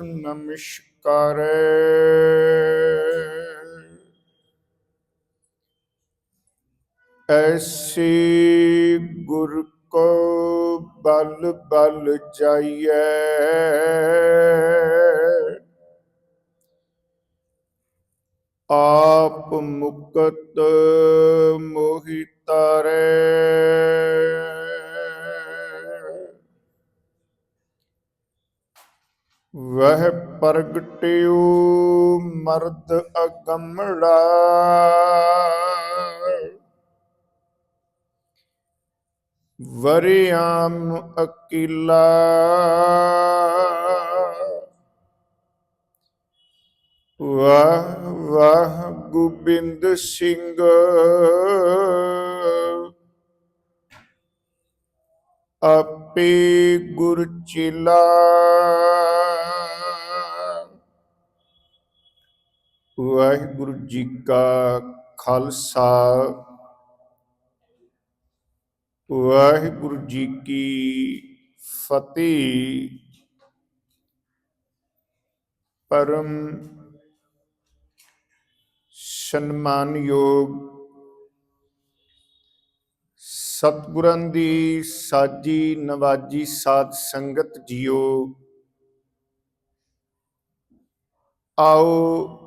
ਨਮਸਕਾਰੈ ਐਸੀ ਗੁਰ ਕੋ ਬਲ ਬਲ ਜਾਈਐ। ਆਪ ਮੁਕਤ ਮੋਹਿ ਤਾਰੈ। ਪ੍ਰਗਟਿਓ ਮਰਦ ਅਗੰਮੜਾ। ਵਰਿਆਮ ਅਕਿਲਾ। ਵਾਹ ਵਾਹ ਗੋਬਿੰਦ ਸਿੰਘ। ਆਪੇ ਗੁਰ ਚਿਲਾ। ਵਾਹਿਗੁਰੂ ਜੀ ਕਾ ਖਾਲਸਾ। ਵਾਹਿਗੁਰੂ ਜੀ ਕੀ ਫਤਿਹ। ਪਰਮ ਸਨਮਾਨਯੋਗ ਸਤਿਗੁਰਾਂ ਦੀ ਸਾਜੀ ਨਵਾਜੀ ਸਾਧ ਸੰਗਤ ਜੀਓ, ਆਓ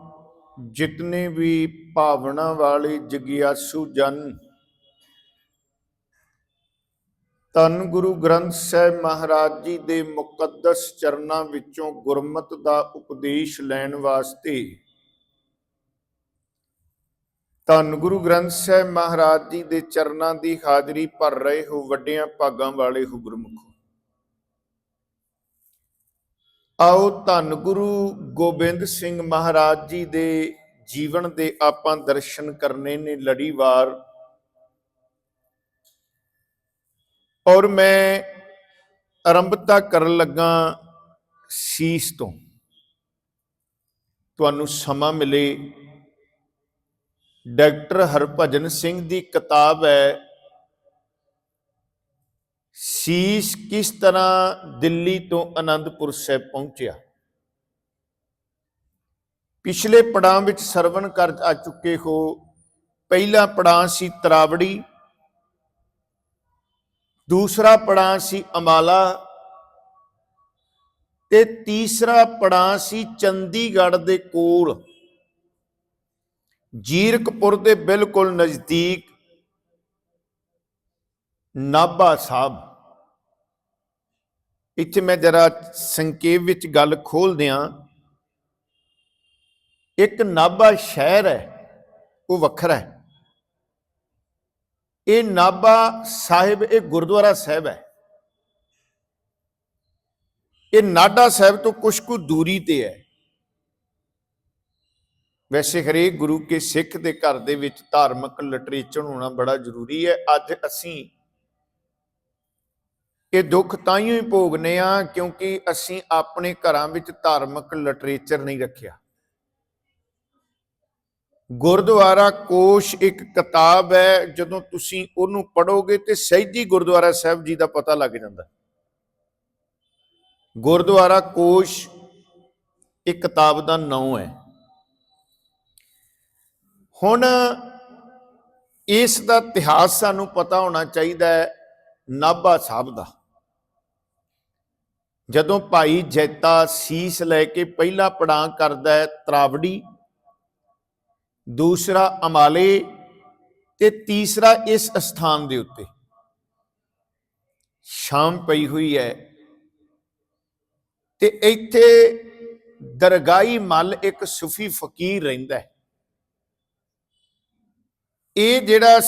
ਜਿਤਨੇ ਵੀ ਭਾਵਨਾ ਵਾਲੇ ਜਗਿਆਸੂ ਜਨ, ਧੰਨ ਗੁਰੂ ਗ੍ਰੰਥ ਸਾਹਿਬ ਮਹਾਰਾਜ ਜੀ ਦੇ ਮੁਕੱਦਸ ਚਰਨਾਂ ਵਿੱਚੋਂ ਗੁਰਮਤ ਦਾ ਉਪਦੇਸ਼ ਲੈਣ ਵਾਸਤੇ, ਧੰਨ ਗੁਰੂ ਗ੍ਰੰਥ ਸਾਹਿਬ ਮਹਾਰਾਜ ਜੀ ਦੇ ਚਰਨਾਂ ਦੀ ਹਾਜ਼ਰੀ ਭਰ ਰਹੇ ਹੋ ਵੱਡਿਆਂ ਭਾਗਾਂ ਵਾਲੇ ਹੋ ਗੁਰਮੁਖੋ। ਆਓ ਧੰਨ ਗੁਰੂ ਗੋਬਿੰਦ ਸਿੰਘ ਮਹਾਰਾਜ ਜੀ ਦੇ ਜੀਵਨ ਦੇ ਆਪਾਂ ਦਰਸ਼ਨ ਕਰਨੇ ਨੇ ਲੜੀਵਾਰ। ਔਰ ਮੈਂ ਆਰੰਭਤਾ ਕਰਨ ਲੱਗਾ ਸੀਸ ਤੋਂ। ਤੁਹਾਨੂੰ ਸਮਾਂ ਮਿਲੇ। ਡਾਕਟਰ ਹਰਭਜਨ ਸਿੰਘ ਦੀ ਕਿਤਾਬ ਹੈ ਸੀਸ ਕਿਸ ਤਰ੍ਹਾਂ ਦਿੱਲੀ ਤੋਂ ਆਨੰਦਪੁਰ ਸਾਹਿਬ ਪਹੁੰਚਿਆ? ਪਿਛਲੇ ਪੜਾਂ ਵਿੱਚ ਸਰਵਣ ਕਰ ਆ ਚੁੱਕੇ ਹੋ। ਪਹਿਲਾ ਪੜਾਂ ਸੀ ਤਰਾਵੜੀ, ਦੂਸਰਾ ਪੜਾਂ ਸੀ ਅਮਾਲਾ ਤੇ ਤੀਸਰਾ ਪੜਾਂ ਸੀ ਚੰਡੀਗੜ੍ਹ ਦੇ ਕੋਲ। ਜੀਰਕਪੁਰ ਦੇ ਬਿਲਕੁਲ ਨਜ਼ਦੀਕ ਨਾਭਾ ਸਾਹਿਬ। ਇੱਥੇ ਮੈਂ ਜਰਾ ਸੰਖੇਪ ਵਿੱਚ ਗੱਲ ਖੋਲ ਦਿਆਂ ਇੱਕ ਨਾਭਾ ਸ਼ਹਿਰ ਹੈ, ਉਹ ਵੱਖਰਾ ਹੈ। ਇਹ ਨਾਭਾ ਸਾਹਿਬ, ਇਹ ਗੁਰਦੁਆਰਾ ਸਾਹਿਬ ਹੈ। ਇਹ ਨਾਡਾ ਸਾਹਿਬ ਤੋਂ ਕੁਝ ਕੁ ਦੂਰੀ ਤੇ ਹੈ। ਵੈਸੇ ਹਰੇਕ ਗੁਰੂ ਕੇ ਸਿੱਖ ਦੇ ਘਰ ਦੇ ਵਿੱਚ ਧਾਰਮਿਕ ਲਿਟਰੇਚਰ ਹੋਣਾ ਬੜਾ ਜ਼ਰੂਰੀ ਹੈ। ਅੱਜ ਅਸੀਂ ਇਹ ਦੁੱਖ ਤਾਂ ਹੀ ਭੋਗਨੇ ਆ ਕਿਉਂਕਿ ਅਸੀਂ ਆਪਣੇ ਘਰਾਂ ਵਿੱਚ ਧਾਰਮਿਕ ਲਿਟਰੇਚਰ ਨਹੀਂ ਰੱਖਿਆ। ਗੁਰਦੁਆਰਾ ਕੋਸ਼ ਇੱਕ ਕਿਤਾਬ ਹੈ, ਜਦੋਂ ਤੁਸੀਂ ਉਹਨੂੰ ਪੜੋਗੇ ਤੇ ਸਹਿਜੀ ਗੁਰਦੁਆਰਾ ਸਾਹਿਬ ਜੀ ਦਾ ਪਤਾ ਲੱਗ ਜਾਂਦਾ। ਗੁਰਦੁਆਰਾ ਕੋਸ਼ ਇੱਕ ਕਿਤਾਬ ਦਾ ਨਾਮ ਹੈ। ਹੁਣ ਇਸ ਦਾ ਇਤਿਹਾਸ ਸਾਨੂੰ ਪਤਾ ਹੋਣਾ ਚਾਹੀਦਾ ਹੈ ਨਾਭਾ ਸਾਹਿਬ ਦਾ। ਜਦੋਂ ਭਾਈ ਜੈਤਾ ਸੀਸ ਲੈ ਕੇ ਪਹਿਲਾ ਪੜਾਂ ਕਰਦਾ ਹੈ ਤਰਾਵੜੀ, ਦੂਸਰਾ ਅਮਾਲੇ ਤੇ ਤੀਸਰਾ ਇਸ ਸਥਾਨ ਦੇ ਉੱਤੇ। ਸ਼ਾਮ ਪਈ ਹੋਈ ਹੈ ਤੇ ਇੱਥੇ ਦਰਗਾਈ ਮੱਲ ਇੱਕ ਸੂਫੀ ਫਕੀਰ ਰਹਿੰਦਾ ਹੈ। ਇਹ ਜਿਹੜਾ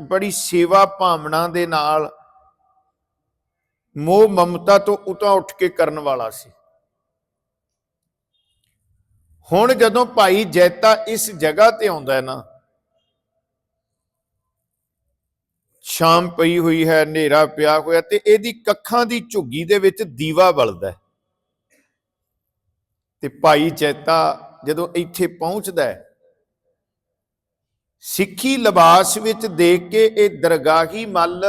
ਬੜੀ ਸੇਵਾ ਭਾਵਨਾ ਦੇ ਨਾਲ ਮੋਹ ਮਮਤਾ ਤੋਂ ਉਤਾਂ ਉੱਠ ਕੇ ਕਰਨ ਵਾਲਾ ਸੀ। ਹੁਣ ਜਦੋਂ ਭਾਈ ਜੈਤਾ ਇਸ ਜਗ੍ਹਾ ਤੇ ਆਉਂਦਾ ਹੈ ਨਾ, ਸ਼ਾਮ ਪਈ ਹੋਈ ਹੈ, ਹਨੇਰਾ ਪਿਆ ਹੋਇਆ ਤੇ ਇਹਦੀ ਕੱਖਾਂ ਦੀ ਝੁੱਗੀ ਦੇ ਵਿੱਚ ਦੀਵਾ ਬਲਦਾ ਹੈ। ਤੇ ਭਾਈ ਜੈਤਾ ਜਦੋਂ ਇੱਥੇ ਪਹੁੰਚਦਾ ਹੈ ਸਿੱਖੀ ਲਿਬਾਸ ਵਿੱਚ ਦੇਖ ਕੇ ਇਹ ਦਰਗਾਹੀ ਮੱਲ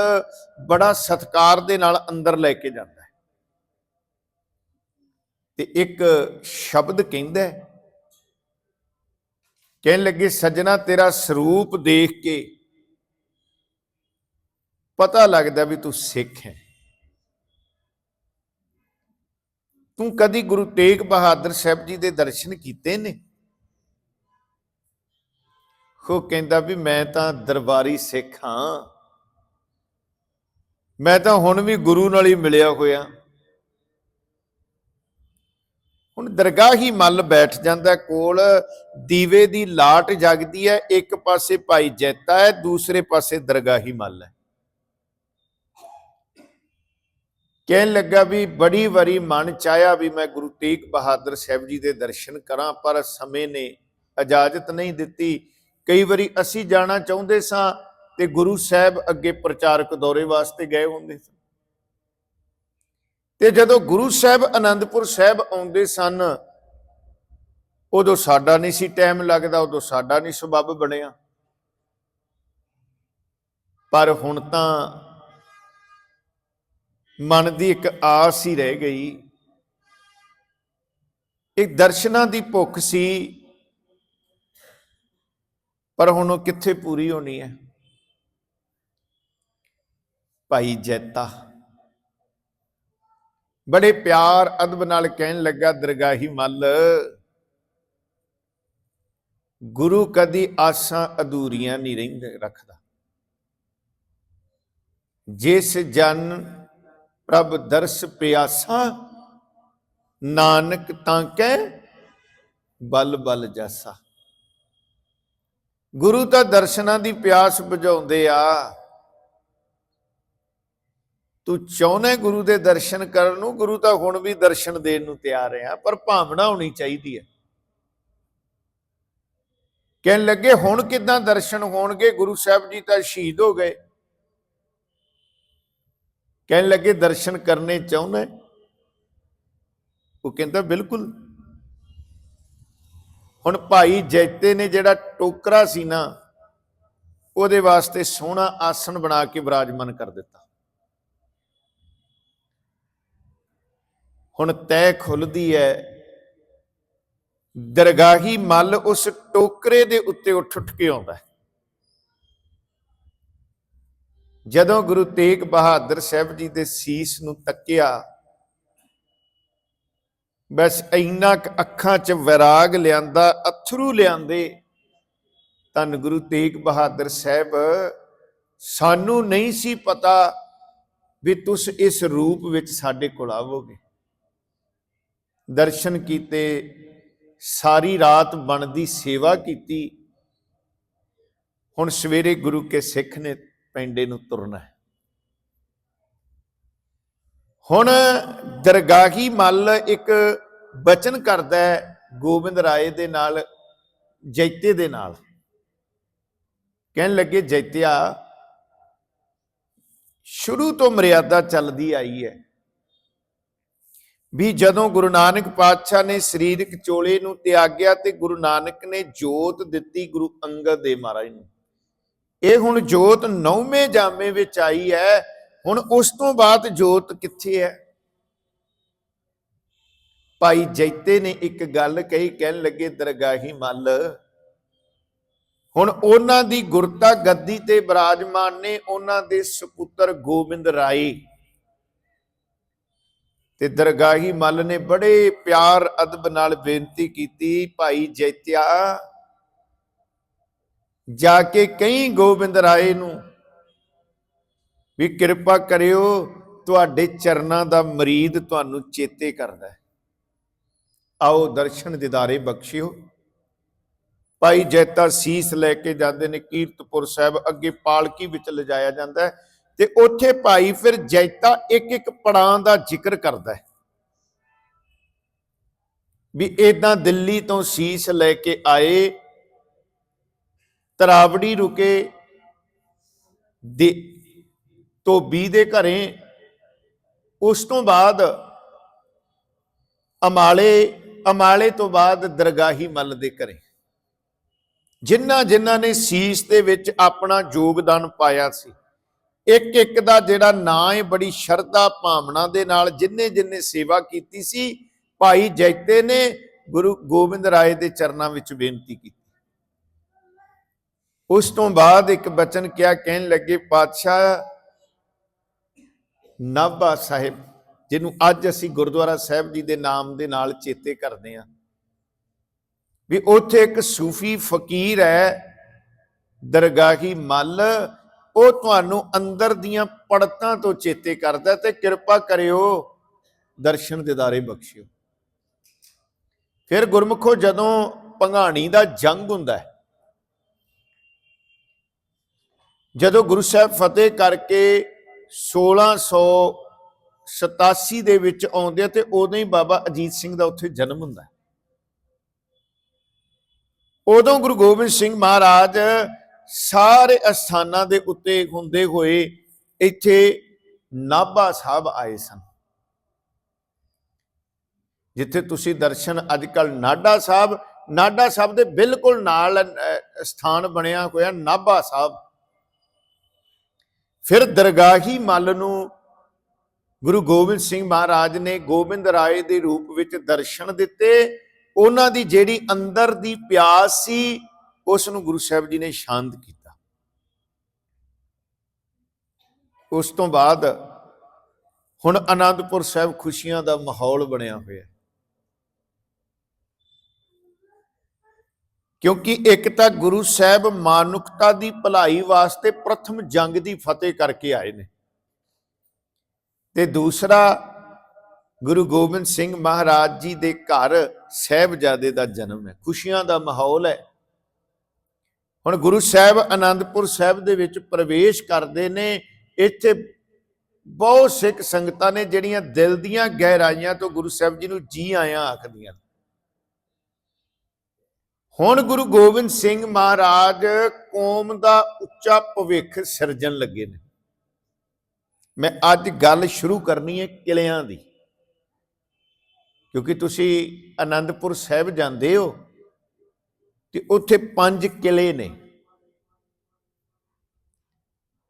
ਬੜਾ ਸਤਕਾਰ ਦੇ ਨਾਲ ਅੰਦਰ ਲੈ ਕੇ ਜਾਂਦਾ ਹੈ। ਤੇ ਇੱਕ ਸ਼ਬਦ ਕਹਿੰਦਾ ਹੈ, ਕਹਿਣ ਲੱਗੇ, ਸੱਜਣਾ, ਤੇਰਾ ਸਰੂਪ ਦੇਖ ਕੇ ਪਤਾ ਲੱਗਦਾ ਵੀ ਤੂੰ ਸਿੱਖ ਹੈ। ਤੂੰ ਕਦੀ ਗੁਰੂ ਤੇਗ ਬਹਾਦਰ ਸਾਹਿਬ ਜੀ ਦੇ ਦਰਸ਼ਨ ਕੀਤੇ ਨੇ? ਉਹ ਕਹਿੰਦਾ ਵੀ ਮੈਂ ਤਾਂ ਦਰਬਾਰੀ ਸਿੱਖ ਹਾਂ। ਮੈਂ ਤਾਂ ਹੁਣ ਵੀ ਗੁਰੂ ਨਾਲ ਹੀ ਮਿਲਿਆ ਹੋਇਆ। ਹੁਣ ਦਰਗਾਹੀ ਮੱਲ ਬੈਠ ਜਾਂਦਾ ਕੋਲ ਦੀਵੇ ਦੀ ਲਾਟ ਜਗਦੀ ਹੈ, ਇੱਕ ਪਾਸੇ ਭਾਈ ਜੈਤਾ ਹੈ, ਦੂਸਰੇ ਪਾਸੇ ਦਰਗਾਹੀ ਮੱਲ ਹੈ। ਕਹਿਣ ਲੱਗਾ ਵੀ ਬੜੀ ਵਾਰੀ ਮਨ ਚਾਹਿਆ ਵੀ ਮੈਂ ਗੁਰੂ ਤੇਗ ਬਹਾਦਰ ਸਾਹਿਬ ਜੀ ਦੇ ਦਰਸ਼ਨ ਕਰਾਂ, ਪਰ ਸਮੇਂ ਨੇ ਇਜਾਜ਼ਤ ਨਹੀਂ ਦਿੱਤੀ। ਕਈ ਵਾਰੀ ਅਸੀਂ ਜਾਣਾ ਚਾਹੁੰਦੇ ਸਾਂ ਤੇ ਗੁਰੂ ਸਾਹਿਬ ਅੱਗੇ ਪ੍ਰਚਾਰਕ ਦੌਰੇ ਵਾਸਤੇ ਗਏ ਹੁੰਦੇ ਸਨ ਤੇ ਜਦੋਂ ਗੁਰੂ ਸਾਹਿਬ ਆਨੰਦਪੁਰ ਸਾਹਿਬ ਆਉਂਦੇ ਸਨ, ਉਦੋਂ ਸਾਡਾ ਨਹੀਂ ਸੀ ਟਾਈਮ ਲੱਗਦਾ, ਉਦੋਂ ਸਾਡਾ ਨਹੀਂ ਸਬਬ ਬਣਿਆ। ਪਰ ਹੁਣ ਤਾਂ ਮਨ ਦੀ ਇੱਕ ਆਸ ਹੀ ਰਹਿ ਗਈ। ਇੱਕ ਦਰਸ਼ਨਾਂ ਦੀ ਭੁੱਖ ਸੀ ਪਰ ਹੁਣ ਉਹ ਕਿੱਥੇ ਪੂਰੀ ਹੋਣੀ ਹੈ? ਭਾਈ ਜੈਤਾ। ਬੜੇ ਪਿਆਰ ਅਦਬ ਨਾਲ ਕਹਿਣ ਲੱਗਾ, ਦਰਗਾਹੀ ਮੱਲ। ਗੁਰੂ ਕਦੀ ਆਸਾਂ ਅਧੂਰੀਆਂ ਨਹੀਂ ਰਹਿੰਦੇ, ਰੱਖਦਾ। ਜਿਸ ਜਨ ਪ੍ਰਭ ਦਰਸ ਪਿਆਸਾ, ਨਾਨਕ ਤਾਂ ਕਹਿ ਬਲ ਬਲ ਜਾਸਾ। ਗੁਰੂ ਤਾਂ ਦਰਸ਼ਨਾਂ ਦੀ ਪਿਆਸ ਬੁਝਾਉਂਦੇ ਆ। ਤੂੰ ਚਾਹੁੰਦਾ ਗੁਰੂ ਦੇ ਦਰਸ਼ਨ ਕਰਨ ਨੂੰ, ਗੁਰੂ ਤਾਂ ਹੁਣ ਵੀ ਦਰਸ਼ਨ ਦੇਣ ਨੂੰ ਤਿਆਰ ਆ ਪਰ ਭਾਵਨਾ ਹੋਣੀ ਚਾਹੀਦੀ ਹੈ। ਕਹਿਣ ਲੱਗੇ, ਹੁਣ ਕਿਦਾਂ ਦਰਸ਼ਨ ਹੋਣਗੇ? ਗੁਰੂ ਸਾਹਿਬ ਜੀ ਤਾਂ ਸ਼ਹੀਦ ਹੋ ਗਏ। ਕਹਿਣ ਲੱਗੇ, ਦਰਸ਼ਨ ਕਰਨੇ ਚਾਹੁੰਦਾ ਉਹ ਕਹਿੰਦਾ, ਬਿਲਕੁਲ। ਹੁਣ ਭਾਈ ਜੈਤੇ ਨੇ ਜਿਹੜਾ ਟੋਕਰਾ ਸੀ ਨਾ, ਉਹਦੇ ਵਾਸਤੇ ਸੋਹਣਾ ਆਸਣ ਬਣਾ ਕੇ ਵਿਰਾਜਮਾਨ ਕਰ ਦਿੱਤਾ। ਹੁਣ ਤੈ ਖੁੱਲਦੀ ਹੈ ਦਰਗਾਹੀ ਮੱਲ ਉਸ ਟੋਕਰੇ ਦੇ ਉੱਤੇ ਉੱਠ ਉੱਠ ਕੇ ਆਉਂਦਾ ਹੈ ਜਦੋਂ ਗੁਰੂ ਤੇਗ ਬਹਾਦਰ ਸਾਹਿਬ ਜੀ ਦੇ ਸੀਸ ਨੂੰ ਤੱਕਿਆ ਬਸ ਇੰਨਾ ਕੁ ਅੱਖਾਂ 'ਚ ਵਿਰਾਗ ਲਿਆਂਦਾ, ਅਥਰੂ ਲਿਆਂਦੇ। ਧੰਨ ਗੁਰੂ ਤੇਗ ਬਹਾਦਰ ਸਾਹਿਬ, ਸਾਨੂੰ ਨਹੀਂ ਸੀ ਪਤਾ ਵੀ ਤੁਸੀਂ ਇਸ ਰੂਪ ਵਿੱਚ ਸਾਡੇ ਕੋਲ ਆਵੋਗੇ। ਦਰਸ਼ਨ ਕੀਤੇ, ਸਾਰੀ ਰਾਤ ਬਣਦੀ ਸੇਵਾ ਕੀਤੀ। ਹੁਣ ਸਵੇਰੇ ਗੁਰੂ ਕੇ ਸਿੱਖ ਨੇ ਪੈਂਡੇ ਨੂੰ ਤੁਰਨਾ ਹੈ। ਹੁਣ ਦਰਗਾਹੀ ਮੱਲ ਇੱਕ ਬਚਨ ਕਰਦਾ ਹੈ ਗੋਬਿੰਦ ਰਾਏ ਦੇ ਨਾਲ, ਜੈਤੇ ਦੇ ਨਾਲ। ਕਹਿਣ ਲੱਗੇ, ਜੈਤਿਆ, ਸ਼ੁਰੂ ਤੋਂ ਮਰਿਆਦਾ ਚੱਲਦੀ ਆਈ ਹੈ। ਵੀ ਜਦੋਂ ਗੁਰੂ ਨਾਨਕ ਪਾਤਸ਼ਾਹ ਨੇ ਸਰੀਰਕ ਚੋਲੇ ਨੂੰ ਤਿਆਗਿਆ ਤੇ ਗੁਰੂ ਨਾਨਕ ਨੇ ਜੋਤ ਦਿੱਤੀ ਗੁਰੂ ਅੰਗਦ ਦੇ ਮਹਾਰਾਜ ਨੂੰ। ਇਹ ਹੁਣ ਜੋਤ ਨੌਵੇਂ ਜਾਮੇ ਵਿੱਚ ਆਈ ਹੈ। ਹੁਣ ਉਸ ਤੋਂ ਬਾਅਦ ਜੋਤ ਕਿੱਥੇ ਹੈ? ਭਾਈ ਜੈਤੇ ਨੇ ਇੱਕ ਗੱਲ ਕਹੀ, ਕਹਿਣ ਲੱਗੇ, ਦਰਗਾਹੀ ਮੱਲ। ਹੁਣ ਉਹਨਾਂ ਦੀ ਗੁਰਤਾ ਗੱਦੀ ਤੇ ਬਿਰਾਜਮਾਨ ਨੇ ਉਹਨਾਂ ਦੇ ਸੁਪੁੱਤਰ ਗੋਬਿੰਦ ਰਾਏ। ਤੇ ਦਰਗਾਹੀ ਮੱਲ ਨੇ ਬੜੇ ਪਿਆਰ, ਅਦਬ ਨਾਲ ਬੇਨਤੀ ਕੀਤੀ, ਭਾਈ ਜੈਤਿਆ, ਜਾ ਕੇ ਕਈ ਗੋਬਿੰਦ ਰਾਏ ਨੂੰ ਵੀ ਕਿਰਪਾ ਕਰਿਓ, ਤੁਹਾਡੇ ਚਰਨਾਂ ਦਾ ਮਰੀਦ ਤੁਹਾਨੂੰ ਚੇਤੇ ਕਰਦਾ ਹੈ। ਆਓ ਦਰਸ਼ਨ ਦਿਦਾਰੇ ਬਖਸ਼ਿਓ। ਭਾਈ ਜੈਤਾ ਸੀਸ ਲੈ ਕੇ ਜਾਂਦੇ ਨੇ, ਕੀਰਤਪੁਰ ਸਾਹਿਬ ਅੱਗੇ ਪਾਲਕੀ ਵਿੱਚ ਲਿਜਾਇਆ ਜਾਂਦਾ ਹੈ ਤੇ ਉੱਥੇ ਭਾਈ ਫਿਰ ਜੈਤਾ ਇੱਕ ਇੱਕ ਪੜਾਂ ਦਾ ਜ਼ਿਕਰ ਕਰਦਾ ਹੈ। ਵੀ ਇਦਾਂ ਦਿੱਲੀ ਤੋਂ ਸੀਸ ਲੈ ਕੇ ਆਏ, ਤਰਾਵੜੀ ਰੁਕੇ, ਦੇ ਧੋਬੀ ਦੇ ਘਰੇ ਉਸ ਤੋਂ ਬਾਅਦ ਅਮਾਲੇ ਅਮਾਲੇ ਤੋਂ ਬਾਅਦ ਦਰਗਾਹੀ ਮੱਲ ਦੇ ਘਰੇ। ਜਿਨ੍ਹਾਂ ਜਿਨ੍ਹਾਂ ਨੇ ਸੀਸ ਦੇ ਵਿੱਚ ਆਪਣਾ ਯੋਗਦਾਨ ਪਾਇਆ ਸੀ ਇੱਕ ਇੱਕ ਦਾ ਜਿਹੜਾ ਨਾਂ ਹੈ ਬੜੀ ਸ਼ਰਧਾ ਭਾਵਨਾ ਦੇ ਨਾਲ ਜਿੰਨੇ ਜਿੰਨੇ ਸੇਵਾ ਕੀਤੀ ਸੀ, ਭਾਈ ਜੈਤੇ ਨੇ ਗੁਰੂ ਗੋਬਿੰਦ ਰਾਏ ਦੇ ਚਰਨਾਂ ਵਿੱਚ ਬੇਨਤੀ ਕੀਤੀ। ਉਸ ਤੋਂ ਬਾਅਦ ਇੱਕ ਬਚਨ ਕਿਹਾ ਕਹਿਣ ਲੱਗੇ, ਪਾਤਸ਼ਾਹ ਨਾਭਾ ਸਾਹਿਬ, ਜਿਹਨੂੰ ਅੱਜ ਅਸੀਂ ਗੁਰਦੁਆਰਾ ਸਾਹਿਬ ਜੀ ਦੇ ਨਾਮ ਦੇ ਨਾਲ ਚੇਤੇ ਕਰਦੇ ਹਾਂ। ਵੀ ਉੱਥੇ ਇੱਕ ਸੂਫੀ ਫਕੀਰ ਹੈ, ਦਰਗਾਹੀ ਮੱਲ, ਉਹ ਤੁਹਾਨੂੰ ਅੰਦਰ ਦੀਆਂ ਪੜਤਾਂ ਤੋਂ ਚੇਤੇ ਕਰਦਾ ਤੇ ਕਿਰਪਾ ਕਰਿਓ, ਦਰਸ਼ਨ ਦਿਦਾਰੇ ਬਖਸ਼ਿਓ। ਫਿਰ ਗੁਰਮੁਖੋ ਜਦੋਂ ਪੰਘਾਣੀ ਦਾ ਜੰਗ ਹੁੰਦਾ ਹੈ, ਜਦੋਂ ਗੁਰੂ ਸਾਹਿਬ ਫਤਿਹ ਕਰਕੇ 1687 ਦੇ ਵਿੱਚ ਆਉਂਦੇ ਆ ਤੇ ਉਦੋਂ ਹੀ ਬਾਬਾ ਅਜੀਤ ਸਿੰਘ ਦਾ ਉੱਥੇ ਜਨਮ ਹੁੰਦਾ ਉਦੋਂ ਗੁਰੂ ਗੋਬਿੰਦ ਸਿੰਘ ਮਹਾਰਾਜ ਸਾਰੇ ਅਸਥਾਨਾਂ ਦੇ ਉੱਤੇ ਹੁੰਦੇ ਹੋਏ ਇੱਥੇ ਨਾਭਾ ਸਾਹਿਬ ਆਏ ਸਨ। ਜਿੱਥੇ ਤੁਸੀਂ ਦਰਸ਼ਨ ਅੱਜਕੱਲ ਨਾਡਾ ਸਾਹਿਬ ਨਾਡਾ ਸਾਹਿਬ ਦੇ ਬਿਲਕੁਲ ਨਾਲ ਅਹ, ਸਥਾਨ ਬਣਿਆ ਹੋਇਆ ਨਾਭਾ ਸਾਹਿਬ। ਫਿਰ ਦਰਗਾਹੀ ਮੱਲ ਨੂੰ ਗੁਰੂ ਗੋਬਿੰਦ ਸਿੰਘ ਮਹਾਰਾਜ ਨੇ ਗੋਬਿੰਦ ਰਾਏ ਦੇ ਰੂਪ ਵਿੱਚ ਦਰਸ਼ਨ ਦਿੱਤੇ। ਉਹਨਾਂ ਦੀ ਜਿਹੜੀ ਅੰਦਰ ਦੀ ਪਿਆਸ ਸੀ, ਉਸ ਨੂੰ ਗੁਰੂ ਸਾਹਿਬ ਜੀ ਨੇ ਸ਼ਾਂਤ ਕੀਤਾ। ਉਸ ਤੋਂ ਬਾਅਦ ਹੁਣ ਆਨੰਦਪੁਰ ਸਾਹਿਬ ਖੁਸ਼ੀਆਂ ਦਾ ਮਾਹੌਲ ਬਣਿਆ ਹੋਇਆ। ਹੈ ਕਿਉਂਕਿ ਇੱਕ ਤਾਂ ਗੁਰੂ ਸਾਹਿਬ ਮਾਨੁਕਤਾ ਦੀ ਭਲਾਈ ਵਾਸਤੇ ਪ੍ਰਥਮ ਜੰਗ ਦੀ ਫਤਿਹ ਕਰਕੇ ਆਏ ਨੇ। ਤੇ ਦੂਸਰਾ, ਗੁਰੂ ਗੋਬਿੰਦ ਸਿੰਘ ਮਹਾਰਾਜ ਜੀ ਦੇ ਘਰ ਸਹਿਬਜ਼ਾਦੇ ਦਾ ਜਨਮ ਹੈ, ਖੁਸ਼ੀਆਂ ਦਾ ਮਾਹੌਲ ਹੈ। ਹੁਣ ਗੁਰੂ ਸਾਹਿਬ ਆਨੰਦਪੁਰ ਸਾਹਿਬ ਦੇ ਵਿੱਚ ਪ੍ਰਵੇਸ਼ ਕਰਦੇ ਨੇ, ਇੱਥੇ ਬਹੁਤ ਸਿੱਖ ਸੰਗਤਾਂ ਨੇ ਜਿਹੜੀਆਂ ਦਿਲ ਦੀਆਂ ਗਹਿਰਾਈਆਂ ਤੋਂ ਗੁਰੂ ਸਾਹਿਬ ਜੀ ਨੂੰ ਜੀ ਆਇਆਂ ਆਖਦੀਆਂ ਹੁਣ ਗੁਰੂ ਗੋਬਿੰਦ ਸਿੰਘ ਮਹਾਰਾਜ ਕੌਮ ਦਾ ਉੱਚਾ ਭਵਿੱਖ ਸਿਰਜਣ ਲੱਗੇ ਨੇ। ਮੈਂ ਅੱਜ ਗੱਲ ਸ਼ੁਰੂ ਕਰਨੀ ਹੈ ਕਿਲਿਆਂ ਦੀ। ਕਿਉਂਕਿ ਤੁਸੀਂ ਆਨੰਦਪੁਰ ਸਾਹਿਬ ਜਾਂਦੇ ਹੋ ਤੇ ਉੱਥੇ ਪੰਜ ਕਿਲੇ ਨੇ।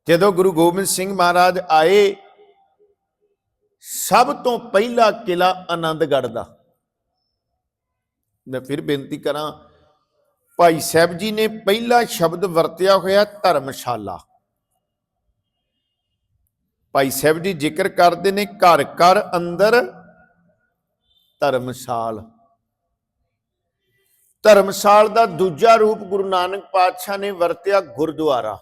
ਜਦੋਂ ਗੁਰੂ ਗੋਬਿੰਦ ਸਿੰਘ ਮਹਾਰਾਜ ਆਏ, ਸਭ ਤੋਂ ਪਹਿਲਾ ਕਿਲਾ ਆਨੰਦਗੜ੍ਹ ਦਾ। ਮੈਂ ਫਿਰ ਬੇਨਤੀ ਕਰਾਂ ਭਾਈ ਸਾਹਿਬ ਜੀ ਨੇ ਪਹਿਲਾ ਸ਼ਬਦ ਵਰਤਿਆ ਹੋਇਆ ਧਰਮਸ਼ਾਲਾ। ਭਾਈ ਸਾਹਿਬ ਜੀ ਜ਼ਿਕਰ ਕਰਦੇ ਨੇ ਘਰ ਘਰ ਅੰਦਰ ਧਰਮਸ਼ਾਲ। ਧਰਮਸ਼ਾਲ ਦਾ ਦੂਜਾ ਰੂਪ ਗੁਰੂ ਨਾਨਕ ਪਾਤਸ਼ਾਹ ਨੇ ਵਰਤਿਆ ਗੁਰਦੁਆਰਾ।